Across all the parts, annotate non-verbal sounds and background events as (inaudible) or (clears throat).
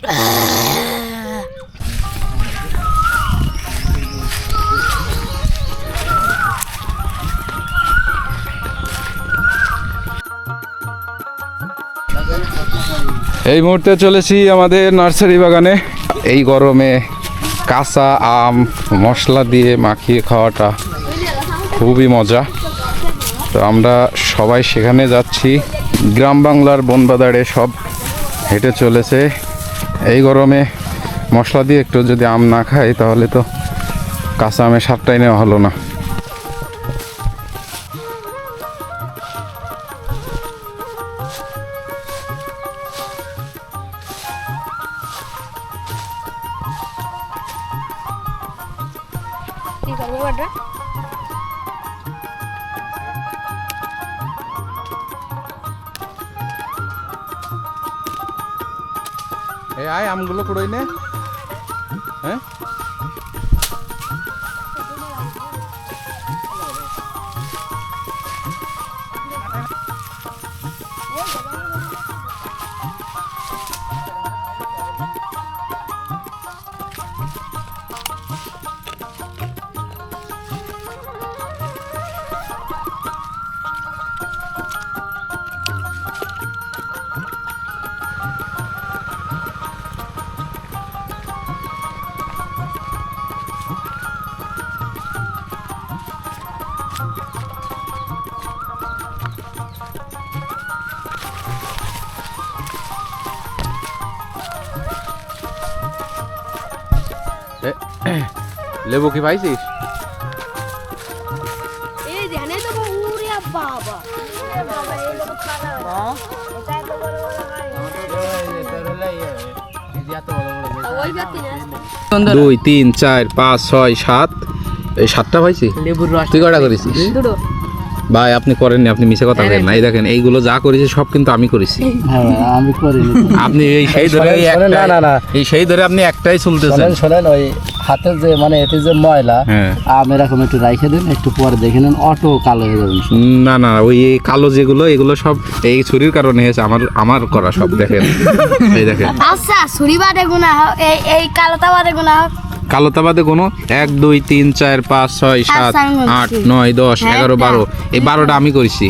এই মুহূর্তে চলেছি আমাদের নার্সারি বাগানে। এই গরমে কাঁচা আম, মশলা দিয়ে মাখিয়ে খাওয়াটা খুবই মজা। তো আমরা সবাই সেখানে যাচ্ছি। গ্রাম বাংলার বনবাদারে সব হেঁটে চলেছে। এই গরমে মশলা দিয়ে একটু যদি আম না খাই, তাহলে তো কাঁচা আমের স্বাদটাই নেওয়া হলো না। কি করব আয় আমগুলো কুড়োই নে। হ্যাঁ? লেবু কি পাইছিস? এই ধ্যানে তো উড়ে বাবা উরে বাবা এই লোক খানা এটা তো বড় বড় হয়? ওই ব্যক্তি না? দুই তিন চার পাঁচ ছয় সাত। এই সাতটা পাইছি? লেবুর রস তুই কটা করেছিস? দুটো। ভাই আপনি করেননি আপনি মিছে কথা বলেন। না এই দেখেন এইগুলো যা করেছি সব কিন্তু আমি করেছি। হ্যাঁ আমি করিনি। আপনি এই সেই ধরে না, না, না। এই সেই ধরে আপনি একটাই চলতেছেন শোনেন শোনেন ওই হাতের যে মানে এতে যে ময়লা হ্যাঁ। আম এরকম একটু রাইখে দেন একটু পরে দেখে নেন অটো কালো হয়ে যাবেন না না ওই এই কালো যেগুলো এগুলো সব এই ছুরির কারণে হয়েছে আমার আমার করা সব দেখেন। এই দেখেন। আচ্ছা ছুরি বাদে গুণা হোক এই এই কালোতা বাদে গুণা হোক কালো তাবাদে কোনো? এক দুই তিন চার পাঁচ ছয় সাত আমি বলছি। আট নয় দশ হ্যাঁ, এগারো হ্যাঁ। বারো। এই বারোটা আমি করেছি।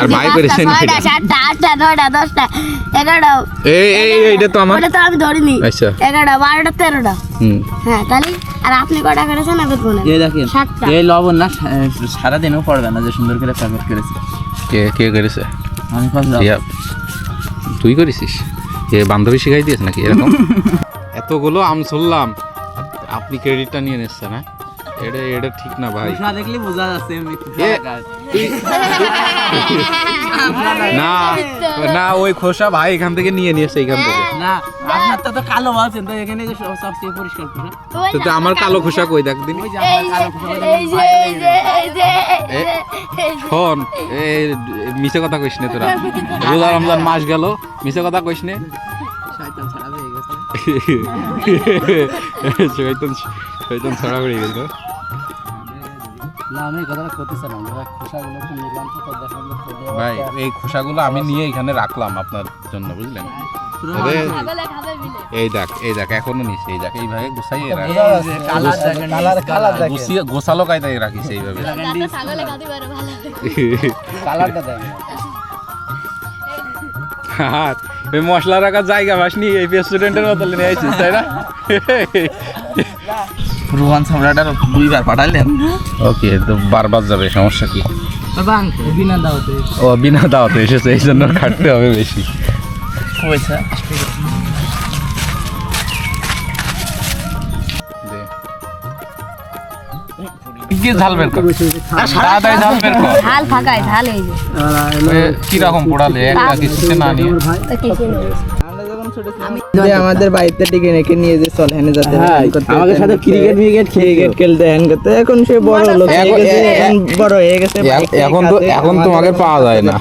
আর ভাই করেছেন এই এই এইটা তো আমার। তো আমি ধরিনি। আচ্ছা। এগারোটা বারোটা তেরোটা। হ্যাঁ তাহলে আর আপনি কটা করেছেন? আমি বলব এই দেখেন এই লবণ না সারাদিনও পড়বে না যে সুন্দর করে প্যাকেট করেছি। কে কে করেছে? আমি পারলাম তুই করেছিস? এ বান্ধবী শিখাই দিয়েছে নাকি এরকম? (laughs) এতগুলো আম শুনলাম আপনি ক্রেডিটটা নিয়ে নিচ্ছেন হ্যাঁ? এটা এটা ঠিক না ভাই। খোসা দেখলে বোঝা যাচ্ছে আমি (laughs) না না ওই খোসা ভাই এখান থেকে নিয়ে নিয়েছে এখান থেকে। না আপনার তো তো কালো বলছেন তো এখানে যে সবচেয়ে পরিষ্কার খোসা তো আমার কালো খোসা কই? দেখ দিন। এই যে কালো খোসা এই যে এই যে এই এই যে এই যে। শোন এই মিছে কথা কইস নে তোরা। রোজা রমজান মাস গেল মিছে কথা কইস নে। শয়তান ছাড়া হয়ে গেছে শৈতন শৈতন ছড়া করে গেল। ভাই এই খোসাগুলো আমি নিয়ে এখানে রাখলাম আপনার জন্য বুঝলেন? এই দেখ এই দেখ এখনও নিস এই দেখ এইভাবে কালার গুছিয়ে গোছালো কায়দায় রাখিস এইভাবে। যাতে (laughs) ওই মশলা রাখার জায়গা পাসনি এই রেস্টুরেন্টের মতো নিয়ে আসিস তাই না? রোহান সম্রাটার দুইবার পাঠালেন ওকে তো বারবার যাবে সমস্যা কি? বিনা ও বিনা দাওয়াতে এসেছে এই জন্য খাটতে হবে বেশি। পয়সা কি ঝাল বের কর। তাড়াতাড়ি ঝাল বের কর। ঝাল ফাঁকায় ঝাল এই যে। কীরকম পোড়ালে একটা কিছুতে না নিয়ে? তো কিছু নেই। যে আমাদের বাড়িতে ডেকে রেখে নিয়ে যে চল হেনে যাতে হ্যাঁ, হ্যান আমাদের সাথে ক্রিকেট ক্রিকেট ক্রিকেট খেলতে। হ্যান করতে। এখন সে বড় লোক হয়ে এখন- গেছে এখন বড় হয়ে গেছে এখন তো এখন তোমাকে পাওয়া যায় না।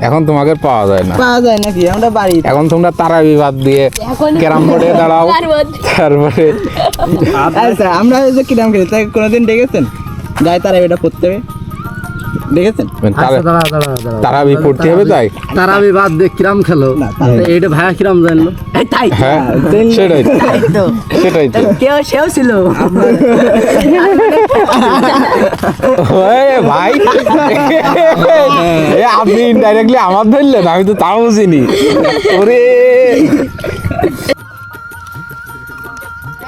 এখন তোমাকে পাওয়া যায় না। পাওয়া যায় নাকি? আমরা বাড়ি এখন তোমরা তারা বিবাদ দিয়ে ক্যারাম বোর্ডে দাঁড়াও। তারপরে আচ্ছা আমরা ওই যে কিরাম খেলি। তাই কোনোদিন ডেকেছেন যাই তারা এটা করতে হবে। দেখেছেন? আচ্ছা দাঁড়া দাঁড়া তারাবি পড়তে হবে তাই? তারা আমি বাদ দে কিরাম খেলো। এইটা ভাইয়া কিরাম জানলো। তাই হ্যাঁ সেটাই তো। সেটাই তো। কেউ সেও ছিল। ভাই। এ আপনি ইনডাইরেক্টলি আমার ধরলেন আমি তো তাও বুঝিনি ওরে।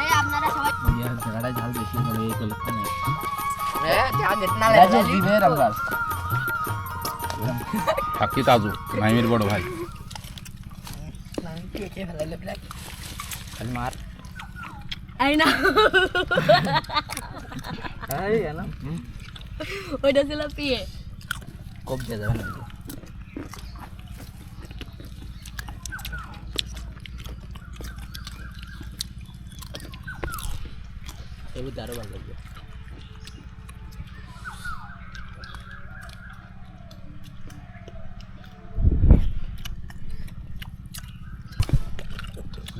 এই আপনারা সবাই ঝাল বেশি হবে এই কলেকশনে না রাজু দিবে আমরা সাক্ষী তাজু নাইমের বড় ভাই মার এই না এই না ওইটা ছিল পিয়ে কব দিয়ে যাবে না এবার আরও ভালো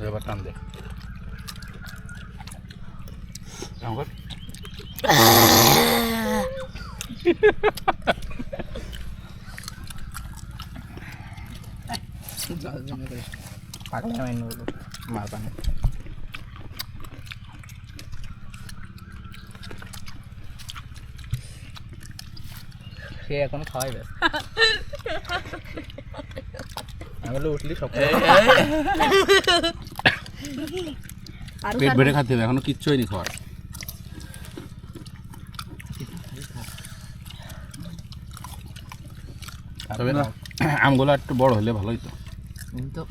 এবার টান দে মার পানি সে এখন খাওয়াই ব্যস্ত আমি উঠলি সব পেট বেড়ে খাতে হবে এখনও কিচ্ছু হয়নি খাওয়ার। তবে আমগুলো একটু বড় হলে ভালো হইতো কিন্তু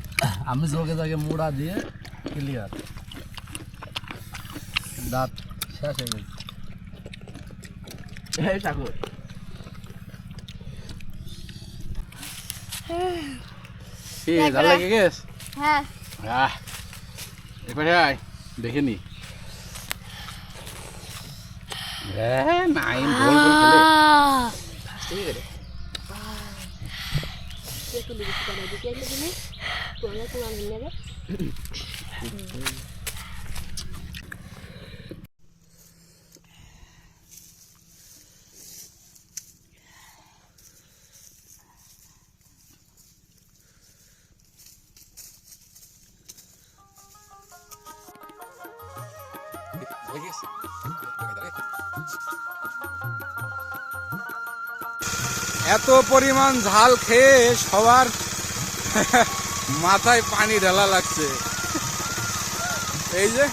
আমি যোগে যোগে মুড়া দিয়ে ক্লিয়ার দাঁত শেষ হয়ে গেছে। এই ঠাকুর। কি জাল লাগে গেছ হ্যাঁ। আহ। এবারে আয় দেখে নি। নাই (clears throat) এত পরিমাণ ঝাল খেয়ে সবার মাথায় পানি ঢালা লাগছে। এই যে।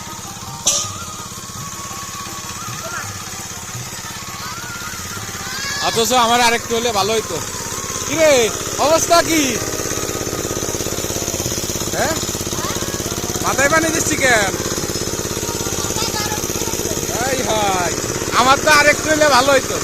অথচ আমার আরেকটু হলে ভালো হইতো। কিরে, অবস্থা কি? হ্যাঁ? মাথায় পানি দিচ্ছি কেন? আমার তো আরেকটু হলে ভালো হইতো।